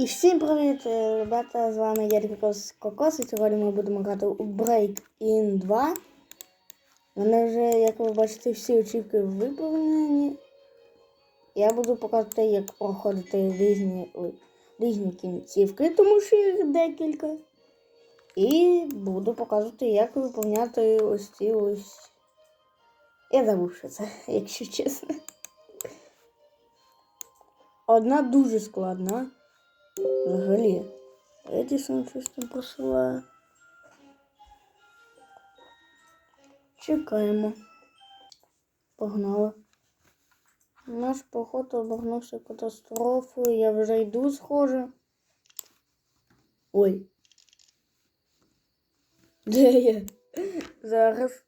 І всім привіт, е, ребята! З вами я Кокос Кокос, і сьогодні ми будемо грати у Break In 2. Вони вже, як ви бачите, всі очівки виповнені. Я буду показувати, як проходити різні, ой, різні кінцівки, тому що їх декілька. І буду показувати, як виповняти ось ці ось. Я забув, що це, якщо чесно. Одна дуже складна. Взагалі. Едісон щось там посилає. Чекаємо. Погнали. Наш поход обернувся катастрофою. Я вже йду схоже. Ой. Де я? Зараз.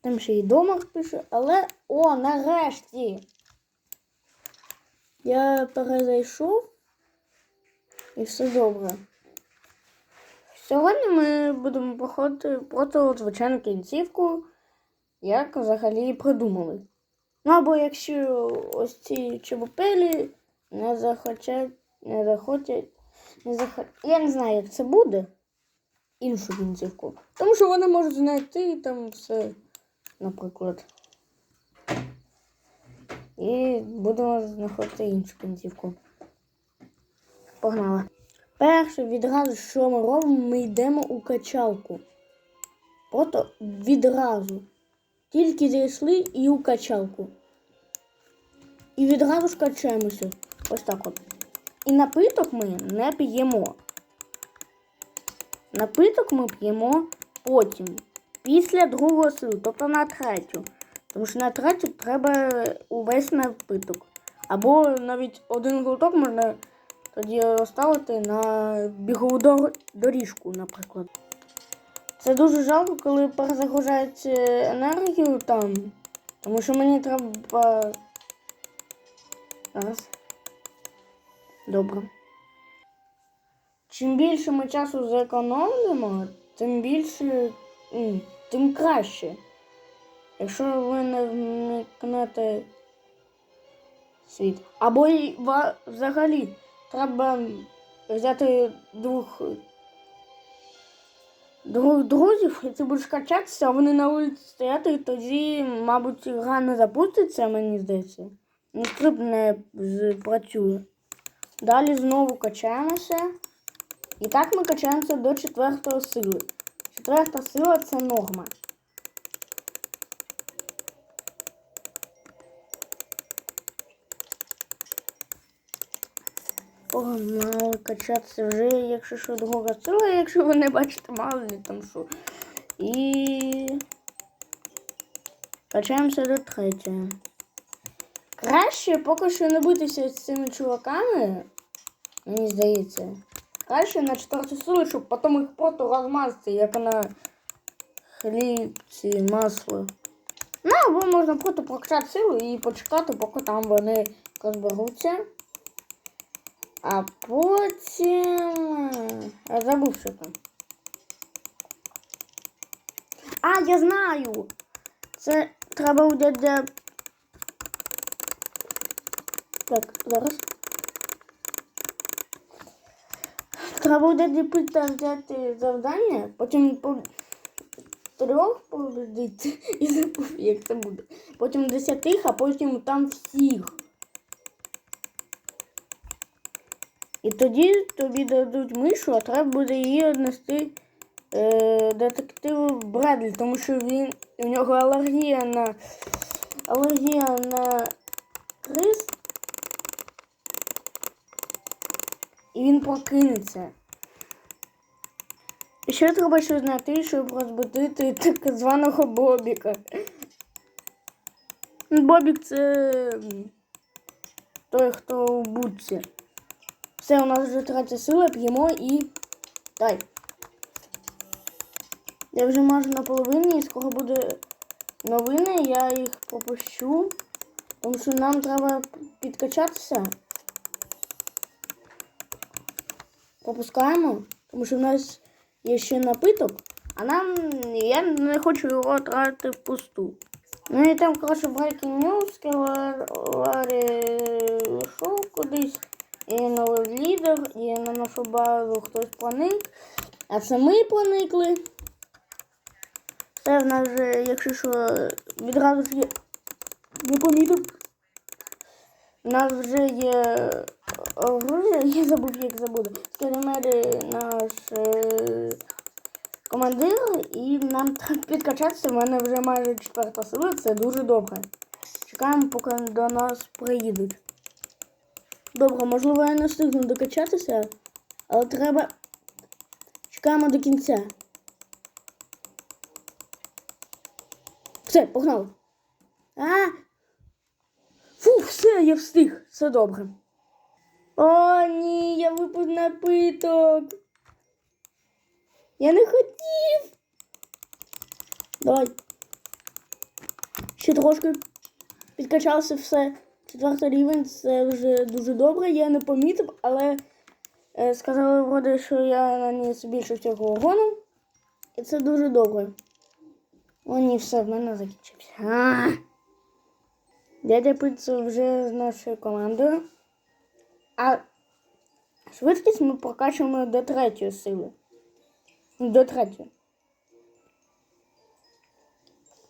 Там ще й дома пише, але о, нарешті. Я перезайшов. І все добре. Сьогодні ми будемо проходити просто звичайну кінцівку, як взагалі придумали. Ну або якщо ось ці чебупелі не захочуть, не захотять, не захот... я не знаю, як це буде, іншу кінцівку. Тому що вони можуть знайти там все, наприклад. І будемо знаходити іншу кінцівку. Погнали. Перше, відразу, що ми робимо, ми йдемо у качалку. Просто відразу. Тільки зайшли і у качалку. І відразу ж качаємося. Ось так от. І напиток ми не п'ємо. Напиток ми п'ємо потім. Після другого силу, тобто на третю. Тому що на третю треба увесь напиток. Або навіть один глоток можна тоді розставити на бігову доріжку, наприклад. Це дуже жалко, коли перезагружають е, енергію там. Тому що мені треба. Зараз. Добре. Чим більше ми часу зекономимо, тим більше. тим краще. Якщо ви не вмикнете світ. Або взагалі треба взяти двох, двох друзів, і ти будеш качатися, а вони на вулиці стояти, і тоді, мабуть, гра не запуститься, мені здається. Не скрип не працює. Далі знову качаємося. І так ми качаємося до четвертої сили. Четверта сила це норма. Погнали качатися вже, якщо що друга сила, якщо ви не бачите, мало ли там що. І качаємося до третьої. Краще поки що не битися з цими чуваками, мені здається. Краще на четверту силу, щоб потім їх просто розмазати, як на хлібці, масло. Ну, або можна просто прокачати силу і почекати, поки там вони розберуться. А потім. Я забув, що там. А, я знаю! Це треба буде для. Так, зараз. Треба буде Пита взяти завдання, потім по трьох победити і забув, як це буде. Потім десятих, а потім там всіх. І тоді тобі дадуть мишу, а треба буде її однести е, детективу Бредлі, тому що він у нього алергія на алергія на крис. І він прокинеться. І ще треба щось знайти, щоб розбудити так званого Бобіка. Бобік це той, хто у будці. Все, у нас вже третя сила, п'ємо і. Дай. Я вже майже на половині і скоро буде новини, я їх пропущу. Тому що нам треба підкачатися. Пропускаємо, тому що в нас є ще напиток, а нам я не хочу його тратити впусту. Ну і там, коротше, Breaking News, Ларі йшов кудись. І новий лідер, і на нашу базу хтось проник. А це ми проникли. Це в нас вже, якщо що, відразу ж є. Не помітив. У нас вже є оружие, я забув, як забуду. Скелемери наш е, командир, і нам треба підкачатися. У мене вже майже четверта сила, це дуже добре. Чекаємо, поки до нас приїдуть. Добре, можливо, я не встигну докачатися, але треба. Чекаємо до кінця. Все, погнали. А! Фу, все, я встиг. Все добре. О, ні, я випив напиток. Я не хотів. Давай. Ще трошки. Підкачався все. Четвертий рівень це вже дуже добре. Я не помітив, але е, сказали вроде, що я наніс більше всього урону. І це дуже добре. О, ні, все, в мене закінчився. Дядя Пицца вже з нашою командою. А швидкість ми прокачуємо до третьої сили. До третьої.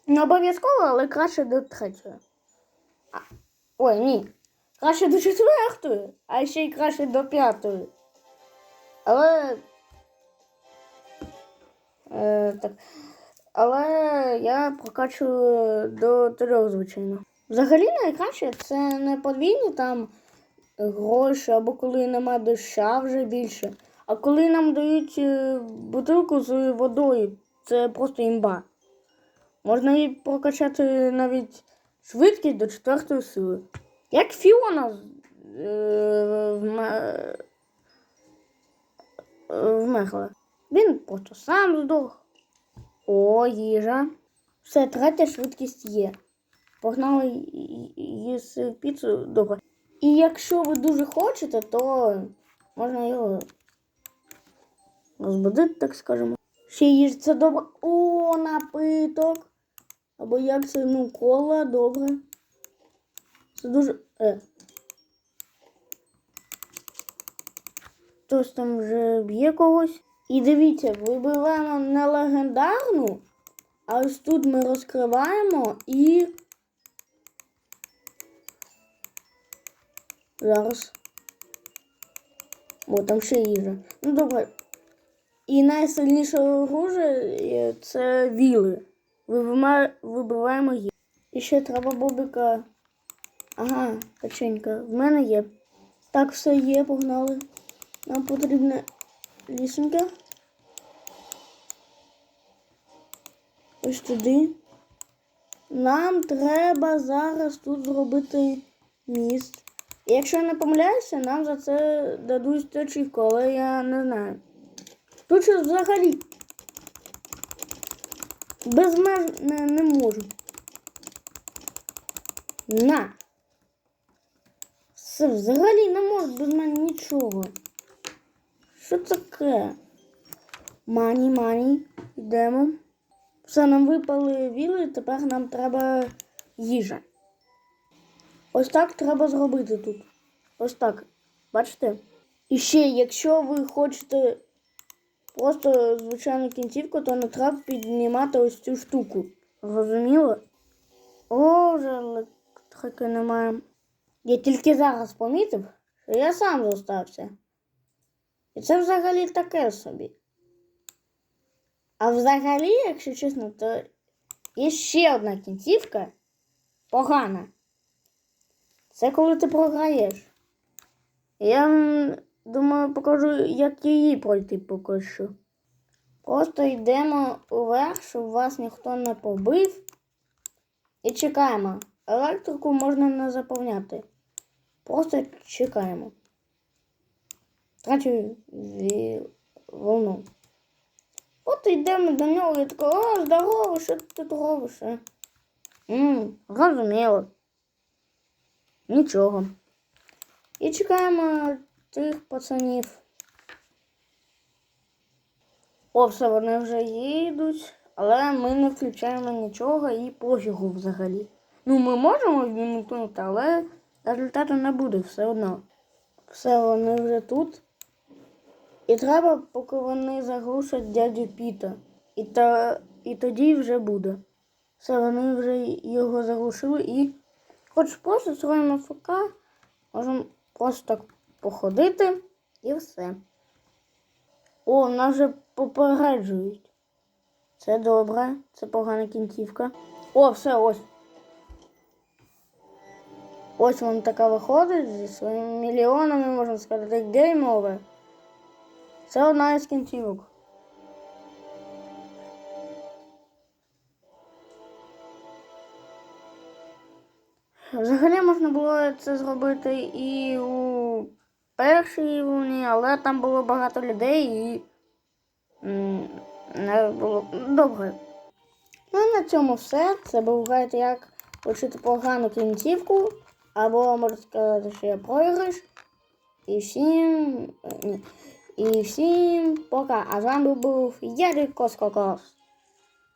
Не обов'язково, але краще до третьої. Ой, ні. Краще до четвертої, а ще й краще до п'ятої. Але. Е, так. Але я прокачую до трьох, звичайно. Взагалі найкраще це не подвійні там гроші, або коли нема доща вже більше. А коли нам дають е, бутилку з водою, це просто імба. Можна і прокачати навіть швидкість до четвертої сили. Як Фіона е, е, вмерла. Він просто сам здох. О, їжа. Все, третя швидкість є. Погнали їсти піцу добре. І якщо ви дуже хочете, то можна його розбудити, так скажемо. Ще їж це добре. О, напиток. Або як це, ну, кола, добре. Це дуже. Е. Хтось там вже б'є когось. І дивіться, вибиваємо не легендарну, а ось тут ми розкриваємо і. Зараз. О, там ще їжа. Ну добре. І найсильніше оружие це віли. Вибиваємо, їх. І ще треба бобика. Ага, печенька. В мене є. Так, все є, погнали. Нам потрібна лісенька. Ось туди. Нам треба зараз тут зробити міст. І Якщо я не помиляюся, нам за це дадуть точівку, але я не знаю. Тут щось взагалі без мене не, можу. На. Все, взагалі не можу без мене нічого. Що таке? Мані, мані, йдемо. Все, нам випали віли, тепер нам треба їжа. Ось так треба зробити тут. Ось так. Бачите? І ще, якщо ви хочете просто звичайну кінцівку, то не треба піднімати ось цю штуку. Розуміло? О, вже електрики немає. Я тільки зараз помітив, що я сам зостався. І це взагалі таке собі. А взагалі, якщо чесно, то є ще одна кінцівка погана. Це коли ти програєш. Я думаю, покажу, як її пройти поки що. Просто йдемо уверх, щоб вас ніхто не побив. І чекаємо. Електрику можна не заповняти. Просто чекаємо. Трачу волну. От йдемо до нього і тако, о, здорово, що ти тут робиш? а?» М, Розуміло. Нічого. І чекаємо тих пацанів. О, все, вони вже їдуть, але ми не включаємо нічого і пофігу взагалі. Ну, ми можемо вмінкнути, але результату не буде все одно. Все, вони вже тут. І треба, поки вони заглушать дядю Піта. І, та, і тоді вже буде. Все, вони вже його заглушили і хоч просто своїм ФК можемо просто так походити і все. О, нас вже попереджують. Це добре, це погана кінцівка. О, все, ось. Ось вона така виходить зі своїми мільйонами, можна сказати, гейм-овер. Це одна із кінцівок. Взагалі можна було це зробити і у першій луні, але там було багато людей і не було добре. Ну і на цьому все. Це був гайд, як почути погану кінцівку, або можна сказати, що я програш. І всім. І всім пока. А з вами був Ярик Коскокос.